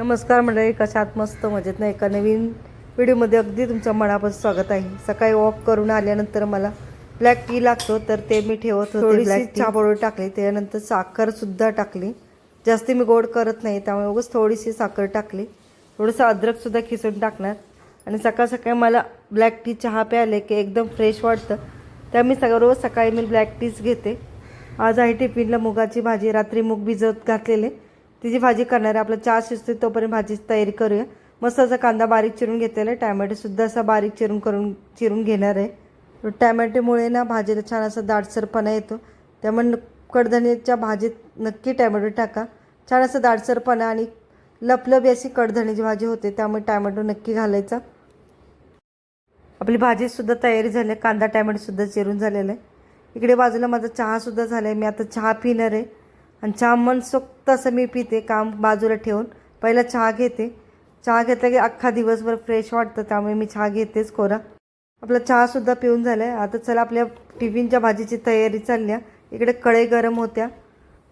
नमस्कार मंडळी कशात मस्त मजेत नाही एका नवीन व्हिडिओमध्ये अगदी तुमचं मनापासून स्वागत आहे. सकाळी वॉक करून आल्यानंतर मला ब्लॅक टी लागतो तर ते मी ठेवत होते. थोडीशी चहा पावडर टाकली त्यानंतर साखर सुद्धा टाकली. जास्ती मी गोड करत नाही त्यामुळे उगाच थोडीशी साखर टाकली. थोडंसं अद्रक सुद्धा खिसून टाकणार. आणि सकाळ सकाळी मला ब्लॅक टी चहा प्यायले की एकदम फ्रेश वाटतं. त्या मी सगळं रोज सकाळी मी ब्लॅक टीच घेते. आज आहे टिफिनला मुगाची भाजी रात्री मूग भिजत घातलेले. तिची भाजी करणार आहे आपलं चहा शिजते तोपर्यंत भाजीची तयारी करूया. मस्त असा कांदा बारीक चिरून घेतलेला आहे. टॅमॅटोसुद्धा असा बारीक चिरून करून चिरून घेणार आहे. टॅमॅटोमुळे ना भाजीला छान असा दाटसरपणा येतो. त्यामुळे न- भाजीत नक्की टॅमॅटो टाका. छान असं दाटसरपणा आणि लपलबी अशी कडधणीची भाजी होते त्यामुळे टॅमॅटो नक्की घालायचा. आपली भाजीसुद्धा तयारी झाली आहे. कांदा टॅमॅटोसुद्धा चिरून झालेला आहे. इकडे बाजूला माझा चहासुद्धा झाला आहे मी आता चहा पिणार आहे. आणि चहा मनसोक्त असं मी पिते काम बाजूला ठेवून. पहिला चहा घेते. चहा घेतला की अख्खा दिवसभर फ्रेश वाटतं त्यामुळे मी चहा घेतेच कोरा. आपला चहासुद्धा पिऊन झाला आहे आता चला आपल्या टिफिनच्या भाजीची तयारी चालल्या. इकडे कढई गरम होत्या.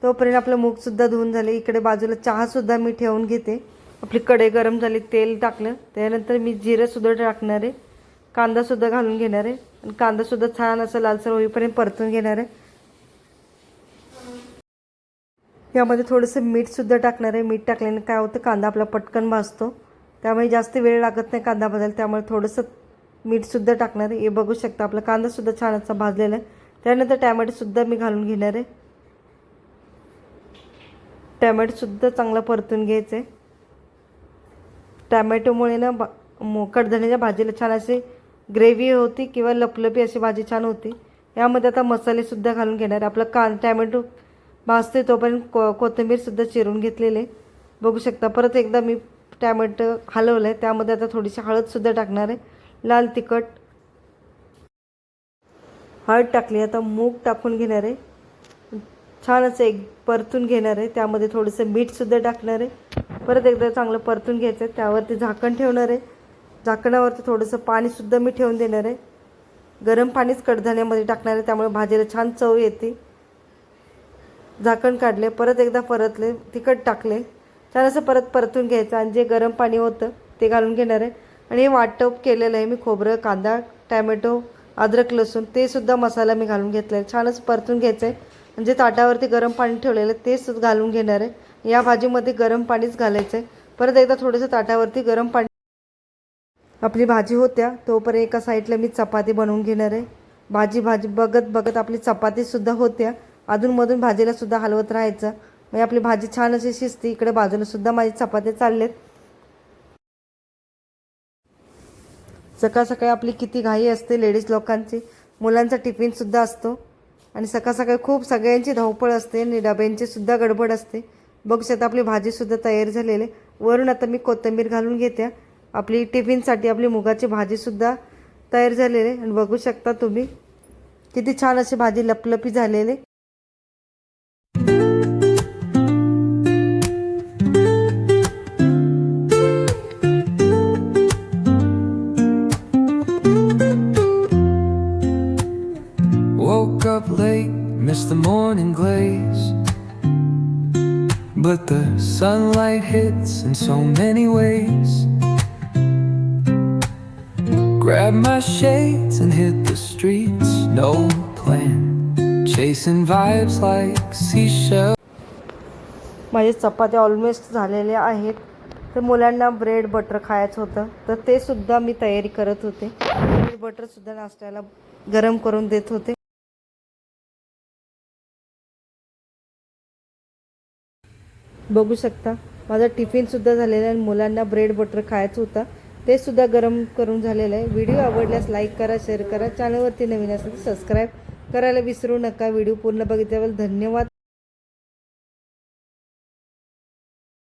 तोपर्यंत आपलं मूगसुद्धा धुवून झाले. इकडे बाजूला चहासुद्धा मी ठेवून घेते. आपली कढई गरम झाली तेल टाकलं. त्यानंतर मी जिरंसुद्धा टाकणार आहे. कांदासुद्धा घालून घेणार आहे. आणि कांदासुद्धा छान असं लालसर होईपर्यंत परतून घेणार आहे. यामध्ये थोडंसं मीठसुद्धा टाकणार आहे. मीठ टाकल्याने काय होतं कांदा आपला पटकन भाजतो. त्यामुळे जास्त वेळ लागत नाही कांदा भाजायला. त्यामुळे थोडंसं मीठसुद्धा टाकणार आहे. हे बघू शकता आपला कांदासुद्धा छान असा भाजलेला आहे. त्यानंतर टॅमॅटोसुद्धा मी घालून घेणार आहे. टॅमॅटोसुद्धा चांगला परतून घ्यायचं आहे टॅमॅटोमुळे ना बा कडधान्याच्या भाजीला छान अशी ग्रेव्ही होती किंवा लपलपी अशी भाजी छान होती. यामध्ये आता मसालेसुद्धा घालून घेणार आहे. आपलं कां टॅमॅटो भाजते तोपर्यंत को कोथिंबीरसुद्धा चिरून घेतलेले बघू शकता परत एकदा मी टॅमॅटो हलवलं आहे त्यामध्ये आता थोडीशी हळदसुद्धा टाकणार आहे. लाल तिखट. हळद टाकली आता मूग टाकून घेणार आहे. छान असं एक परतून घेणार आहे त्यामध्ये थोडंसं मीठसुद्धा टाकणार आहे. परत एकदा चांगलं परतून घ्यायचं आहे त्यावरती झाकण ठेवणार आहे. झाकणावरती थोडंसं पाणीसुद्धा मी ठेवून देणार आहे. गरम पाणीच कडधान्यामध्ये टाकणार आहे त्यामुळे भाजीला छान चव येते. झाकण काढले परत एकदा परतले तिखट टाकले. छान असं परत परतून घ्यायचं आणि जे गरम पाणी होतं ते घालून घेणार आहे. आणि हे वाटप केलेलं आहे मी खोबरं कांदा टॅमॅटो अद्रक लसूण ते सुद्धा मसाला मी घालून घेतला आहे. छानच परतून घ्यायचं आहे म्हणजे ताटावरती गरम पाणी ठेवलेलं आहे तेच घालून घेणार आहे. या भाजीमध्ये गरम पाणीच घालायचं आहे परत एकदा थोडंसं ताटावरती गरम पाणी. आपली भाजी होत्या तोपर्यंत एका साईडला मी चपाती बनवून घेणार आहे. भाजी भाजी बघत बघत आपली चपातीसुद्धा होत्या. अधूनमधून भाजीला सुद्धा हलवत राहायचं. म्हणजे आपली भाजी छान अशी शिजते. इकडे बाजूला सुद्धा माझी चपात्या चाललेत. सकाळ सकाळी आपली किती घाई असते लेडीज लोकांची. मुलांचा टिफिनसुद्धा असतो. आणि सकाळ सकाळी खूप सगळ्यांची धावपळ असते आणि डब्यांची सुद्धा गडबड असते. बघू शकता आपली भाजीसुद्धा तयार झालेली आहे. वरून आता मी कोथिंबीर घालून घेते. आपली टिफिनसाठी आपली मुगाची भाजीसुद्धा तयार झालेली आहे. आणि बघू शकता तुम्ही किती छान अशी भाजी लपलपी झालेली late, miss the morning glaze. But the sunlight hits in so many ways. Grab my shades and hit the streets, no plan. Chasing vibes like seashells. माझे चपात्या ऑलमोस्ट झालेल्या आहेत तर मुलांना ब्रेड बटर खायचं होतं तर ते सुद्धा मी तयारी करत होते ब्रेड बटरसुद्धा नाश्त्याला गरम करून देत होते बघू शकता. माझा टिफिनसुद्धा झालेला आहे मुलांना ब्रेड बटर खायचं होता. ते सुद्धा गरम करून झालेलं आहे. व्हिडिओ आवडल्यास लाईक करा शेअर करा. चॅनलवरती नवीन असेल तर सबस्क्राईब करायला विसरू नका. व्हिडिओ पूर्ण बघितल्याबद्दल धन्यवाद.